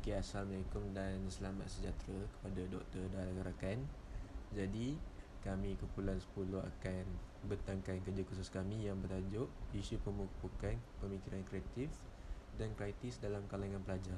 Okey, Assalamualaikum dan selamat sejahtera kepada doktor dan rakan-rakan. Jadi, kami kumpulan 10 akan bentangkan kerja khusus kami yang bertajuk Isu Pemupukan Pemikiran Kreatif dan Kritis dalam Kalangan Pelajar.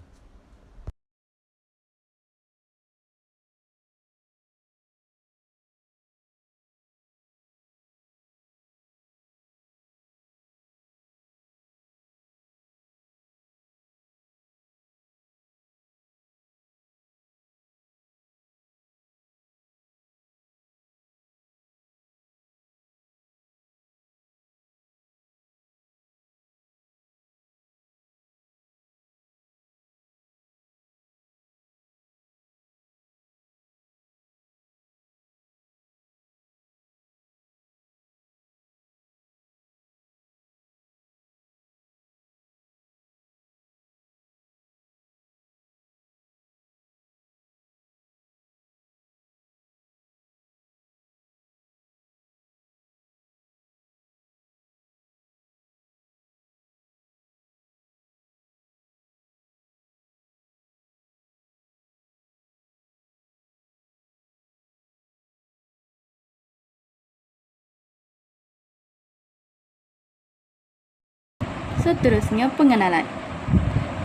Seterusnya, pengenalan.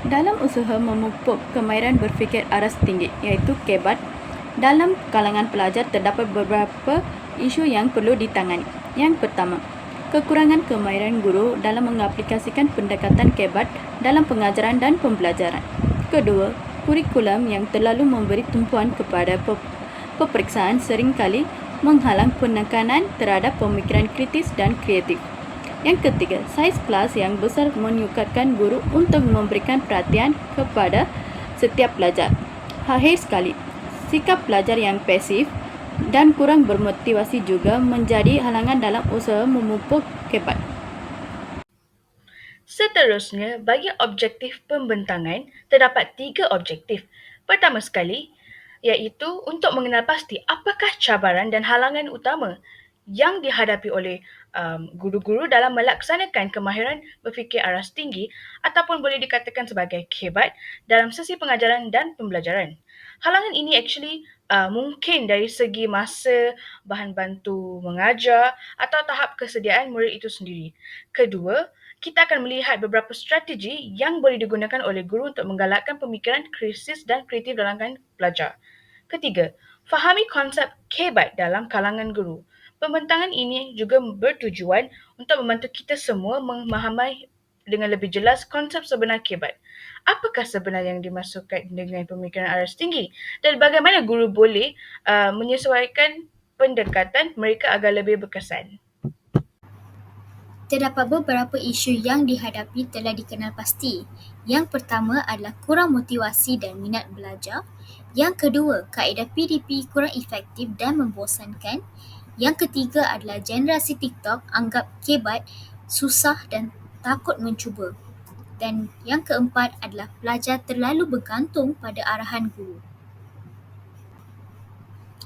Dalam usaha memupuk kemahiran berfikir aras tinggi iaitu KEBAT, dalam kalangan pelajar terdapat beberapa isu yang perlu ditangani. Yang pertama, kekurangan kemahiran guru dalam mengaplikasikan pendekatan KEBAT dalam pengajaran dan pembelajaran. Kedua, kurikulum yang terlalu memberi tumpuan kepada peperiksaan seringkali menghalang penekanan terhadap pemikiran kritis dan kreatif. Yang ketiga, saiz kelas yang besar menyukatkan guru untuk memberikan perhatian kepada setiap pelajar. Akhir sekali, sikap pelajar yang pasif dan kurang bermotivasi juga menjadi halangan dalam usaha memupuk kebat. Seterusnya, bagi objektif pembentangan, terdapat tiga objektif. Pertama sekali, iaitu untuk mengenal pasti apakah cabaran dan halangan utama yang dihadapi oleh um, guru-guru dalam melaksanakan kemahiran berfikir aras tinggi ataupun boleh dikatakan sebagai kebat dalam sesi pengajaran dan pembelajaran. Halangan ini actually uh, mungkin dari segi masa, bahan bantu mengajar atau tahap kesediaan murid itu sendiri. Kedua, kita akan melihat beberapa strategi yang boleh digunakan oleh guru untuk menggalakkan pemikiran krisis dan kreatif dalam pelajar. Ketiga, fahami konsep kebat dalam kalangan guru. Pembentangan ini juga bertujuan untuk membantu kita semua memahami dengan lebih jelas konsep sebenar kebat. Apakah sebenar yang dimasukkan dengan pemikiran aras tinggi dan bagaimana guru boleh uh, menyesuaikan pendekatan mereka agar lebih berkesan. Terdapat beberapa isu yang dihadapi telah dikenal pasti. Yang pertama adalah kurang motivasi dan minat belajar. Yang kedua, kaedah PDP kurang efektif dan membosankan. Yang ketiga adalah generasi TikTok anggap kebat, susah dan takut mencuba. Dan yang keempat adalah pelajar terlalu bergantung pada arahan guru.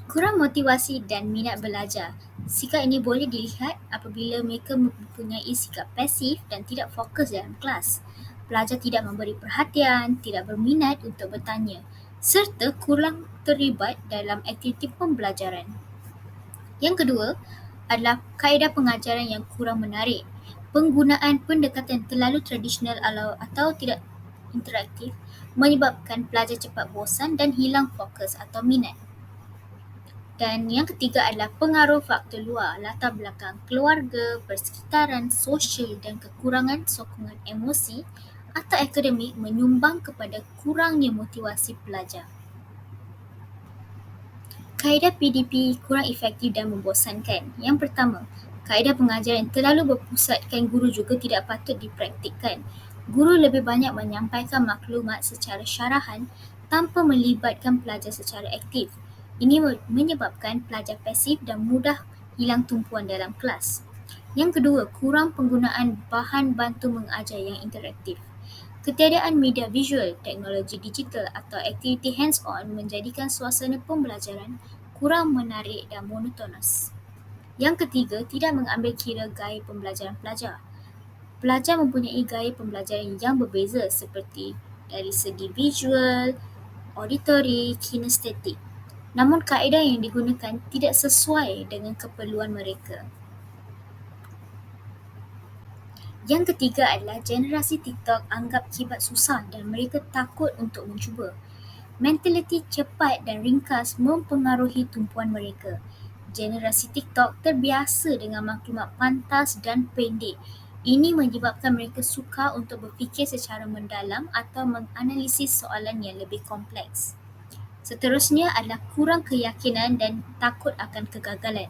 Kurang motivasi dan minat belajar. Sikap ini boleh dilihat apabila mereka mempunyai sikap pasif dan tidak fokus dalam kelas. Pelajar tidak memberi perhatian, tidak berminat untuk bertanya serta kurang terlibat dalam aktiviti pembelajaran. Yang kedua adalah kaedah pengajaran yang kurang menarik. Penggunaan pendekatan terlalu tradisional atau tidak interaktif menyebabkan pelajar cepat bosan dan hilang fokus atau minat. Dan yang ketiga adalah pengaruh faktor luar, latar belakang keluarga, persekitaran, sosial dan kekurangan sokongan emosi atau akademik menyumbang kepada kurangnya motivasi pelajar. Kaedah PDP kurang efektif dan membosankan. Yang pertama, kaedah pengajaran terlalu berpusatkan guru juga tidak patut dipraktikkan. Guru lebih banyak menyampaikan maklumat secara syarahan tanpa melibatkan pelajar secara aktif. Ini menyebabkan pelajar pasif dan mudah hilang tumpuan dalam kelas. Yang kedua, kurang penggunaan bahan bantu mengajar yang interaktif. Ketiadaan media visual, teknologi digital atau aktiviti hands-on menjadikan suasana pembelajaran kurang menarik dan monotonous. Yang ketiga, tidak mengambil kira gaya pembelajaran pelajar. Pelajar mempunyai gaya pembelajaran yang berbeza seperti dari segi visual, auditory, kinestetik. Namun kaedah yang digunakan tidak sesuai dengan keperluan mereka. Yang ketiga adalah generasi TikTok anggap kibat susah dan mereka takut untuk mencuba. Mentaliti cepat dan ringkas mempengaruhi tumpuan mereka. Generasi TikTok terbiasa dengan maklumat pantas dan pendek. Ini menyebabkan mereka suka untuk berfikir secara mendalam atau menganalisis soalan yang lebih kompleks. Seterusnya adalah kurang keyakinan dan takut akan kegagalan.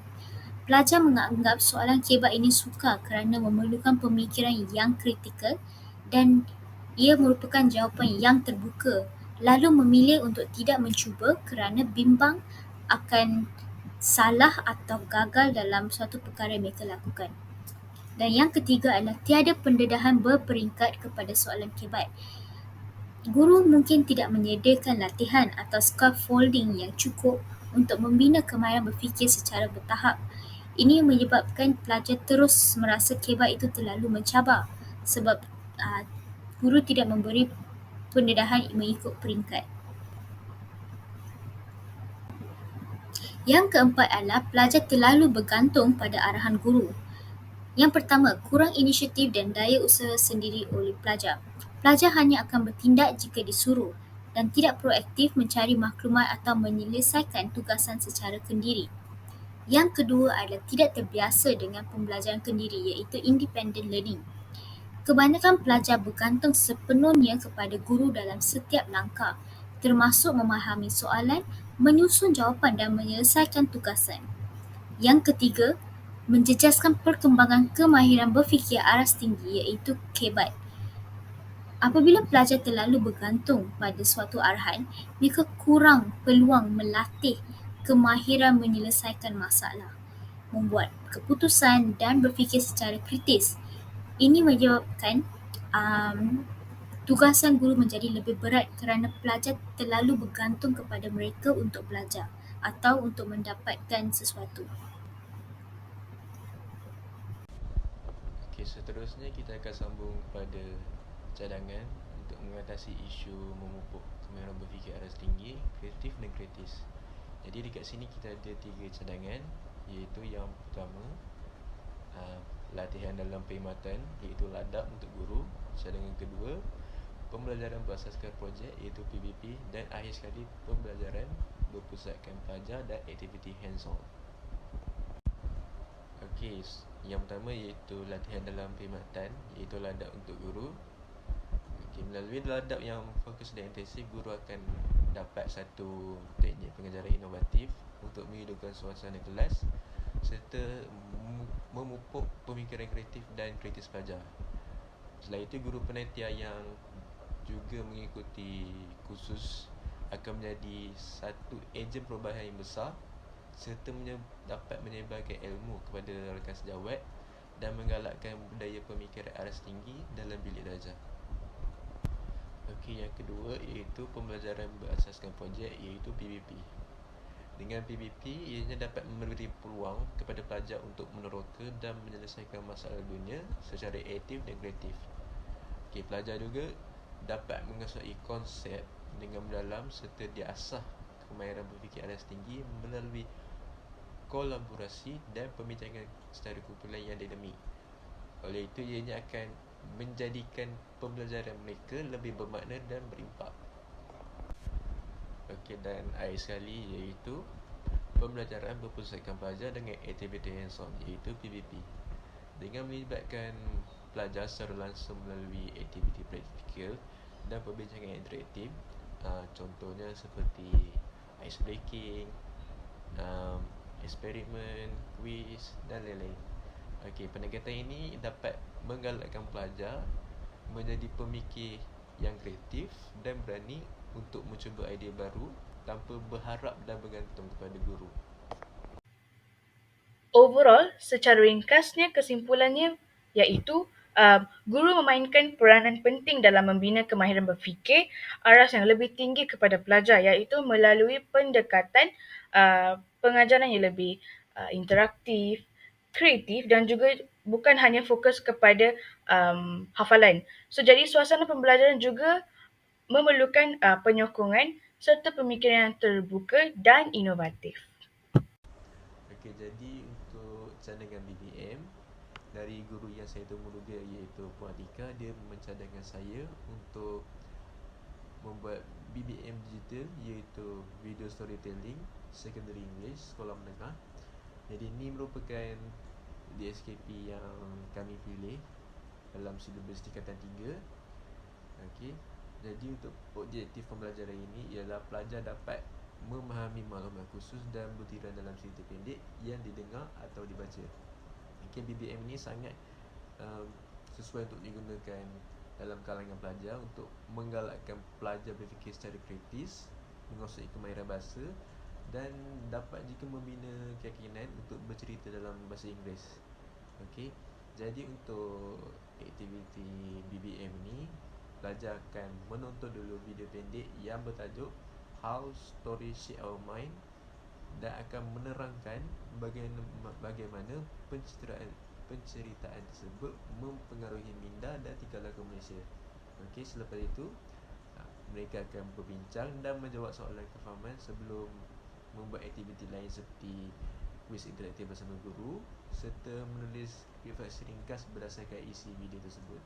Pelajar menganggap soalan kebat ini sukar kerana memerlukan pemikiran yang kritikal dan ia merupakan jawapan yang terbuka lalu memilih untuk tidak mencuba kerana bimbang akan salah atau gagal dalam suatu perkara yang mereka lakukan. Dan yang ketiga adalah tiada pendedahan berperingkat kepada soalan kebat. Guru mungkin tidak menyediakan latihan atau scaffolding yang cukup untuk membina kemahiran berfikir secara bertahap ini menyebabkan pelajar terus merasa kebat itu terlalu mencabar sebab uh, guru tidak memberi pendedahan mengikut peringkat. Yang keempat adalah pelajar terlalu bergantung pada arahan guru. Yang pertama, kurang inisiatif dan daya usaha sendiri oleh pelajar. Pelajar hanya akan bertindak jika disuruh dan tidak proaktif mencari maklumat atau menyelesaikan tugasan secara kendiri. Yang kedua adalah tidak terbiasa dengan pembelajaran kendiri iaitu independent learning. Kebanyakan pelajar bergantung sepenuhnya kepada guru dalam setiap langkah, termasuk memahami soalan, menyusun jawapan dan menyelesaikan tugasan. Yang ketiga, menjejaskan perkembangan kemahiran berfikir aras tinggi iaitu KEBAT. Apabila pelajar terlalu bergantung pada suatu arahan, mereka kurang peluang melatih kemahiran menyelesaikan masalah, membuat keputusan dan berfikir secara kritis. Ini menyebabkan um, tugasan guru menjadi lebih berat kerana pelajar terlalu bergantung kepada mereka untuk belajar atau untuk mendapatkan sesuatu. Okey, seterusnya kita akan sambung pada cadangan untuk mengatasi isu memupuk kemahiran berfikir aras tinggi, kreatif dan kritis. Jadi dekat sini kita ada tiga cadangan iaitu yang pertama uh, latihan dalam perkhidmatan iaitu ladap untuk guru cadangan kedua pembelajaran berasaskan projek iaitu PBP dan akhir sekali pembelajaran berpusatkan pelajar dan aktiviti hands-on Okey, yang pertama iaitu latihan dalam perkhidmatan iaitu ladap untuk guru. Okey, melalui ladap yang fokus dan intensif guru akan dapat satu teknik pengajaran inovatif untuk menghidupkan suasana kelas serta memupuk pemikiran kreatif dan kritis pelajar. Selain itu, guru penelitian yang juga mengikuti kursus akan menjadi satu ejen perubahan yang besar serta menye- dapat menyebarkan ilmu kepada rakan sejawat dan menggalakkan budaya pemikiran aras tinggi dalam bilik darjah. Okey, yang kedua iaitu pembelajaran berasaskan projek iaitu PBP. Dengan PBP, ianya dapat memberi peluang kepada pelajar untuk meneroka dan menyelesaikan masalah dunia secara aktif dan kreatif. Okey, pelajar juga dapat menguasai konsep dengan mendalam serta diasah kemahiran berfikir alas tinggi melalui kolaborasi dan pembincangan secara kumpulan yang dinamik. Oleh itu, ianya akan menjadikan pembelajaran mereka lebih bermakna dan berimpak. Okey dan akhir sekali iaitu pembelajaran berpusatkan pelajar dengan aktiviti hands-on iaitu PBP. Dengan melibatkan pelajar secara langsung melalui aktiviti praktikal dan perbincangan interaktif uh, contohnya seperti ice breaking, um, eksperimen, quiz dan lain-lain. Okey, pendekatan ini dapat menggalakkan pelajar menjadi pemikir yang kreatif dan berani untuk mencuba idea baru tanpa berharap dan bergantung kepada guru. Overall, secara ringkasnya kesimpulannya iaitu uh, guru memainkan peranan penting dalam membina kemahiran berfikir aras yang lebih tinggi kepada pelajar iaitu melalui pendekatan uh, pengajaran yang lebih uh, interaktif, kreatif dan juga bukan hanya fokus kepada um, hafalan. So jadi suasana pembelajaran juga memerlukan uh, penyokongan serta pemikiran yang terbuka dan inovatif. Okey, jadi untuk cadangan BBM dari guru yang saya temu juga iaitu Puan Atika dia mencadangkan saya untuk membuat BBM digital iaitu video storytelling secondary English sekolah menengah. Jadi ini merupakan DSKP yang kami pilih dalam silibus tingkatan 3. Okey. Jadi untuk objektif pembelajaran ini ialah pelajar dapat memahami maklumat khusus dan butiran dalam cerita pendek yang didengar atau dibaca. Okay, BBM ini sangat um, sesuai untuk digunakan dalam kalangan pelajar untuk menggalakkan pelajar berfikir secara kritis, menguasai kemahiran bahasa dan dapat juga membina keyakinan untuk bercerita dalam bahasa Inggeris. Okey. Jadi untuk aktiviti BBM ini pelajar akan menonton dulu video pendek yang bertajuk How Story Shape Our Mind dan akan menerangkan bagaimana, penceritaan penceritaan tersebut mempengaruhi minda dan tingkah laku Malaysia. Okey, selepas itu mereka akan berbincang dan menjawab soalan kefahaman sebelum membuat aktiviti lain seperti kuis interaktif bersama guru serta menulis refleksi ringkas berdasarkan isi video tersebut.